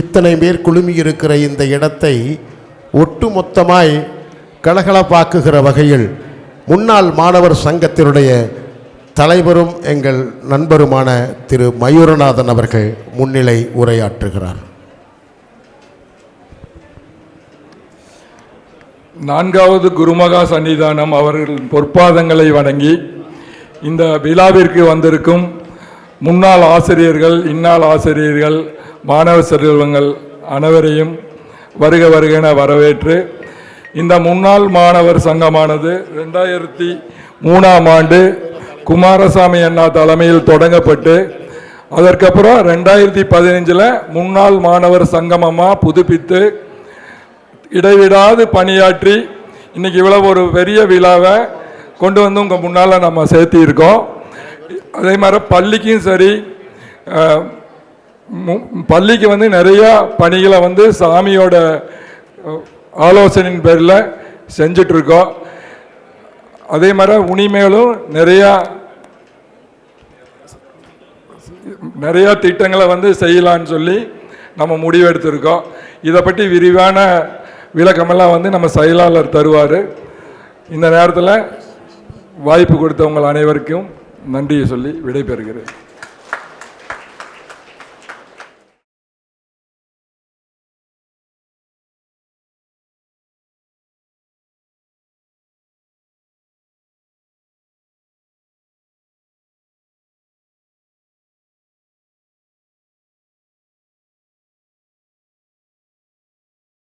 இத்தனை பேர் குழுமியிருக்கிற இந்த இடத்தை ஒட்டுமொத்தமாய் கலகலப்பாக்குகிற வகையில் முன்னாள் மாணவர் சங்கத்தினுடைய தலைவரும் எங்கள் நண்பருமான திரு மயூரநாதன் அவர்கள் முன்னிலை உரையாற்றுகிறார். நான்காவது குருமகா சன்னிதானம் அவர்கள் பொற்பாதங்களை வணங்கி இந்த விழாவிற்கு வந்திருக்கும் முன்னாள் ஆசிரியர்கள் இன்னாள் ஆசிரியர்கள் மாணவ செல்வங்கள் அனைவரையும் வருக வருக என வரவேற்று இந்த முன்னாள் மாணவர் சங்கமானது ரெண்டாயிரத்தி மூணாம் ஆண்டு குமாரசாமி அண்ணா தலைமையில் தொடங்கப்பட்டு அதற்கப்புறம் ரெண்டாயிரத்தி பதினஞ்சில் முன்னாள் மாணவர் சங்கமமாக புதுப்பித்து இடைவிடாது பணியாற்றி இன்றைக்கி இவ்வளோ ஒரு பெரிய விழாவை கொண்டு வந்து உங்கள் முன்னால் நம்ம சேர்த்திருக்கோம். அதே மாதிரி பள்ளிக்கும் சரி பள்ளிக்கு வந்து நிறையா பணிகளை வந்து சாமியோட ஆலோசனையின் பேரில் செஞ்சிட்ருக்கோம். அதே மாதிரி உனிமேலும் நிறையா நிறையா திட்டங்களை வந்து செய்யலான்னு சொல்லி நம்ம முடிவெடுத்திருக்கோம். இதை பற்றி விரிவான விளக்கமெல்லாம் வந்து நம்ம செயலாளர் தருவார். இந்த நேரத்தில் வாய்ப்பு கொடுத்தவங்கள் அனைவருக்கும் நன்றியை சொல்லி விடைபெறுகிறேன்.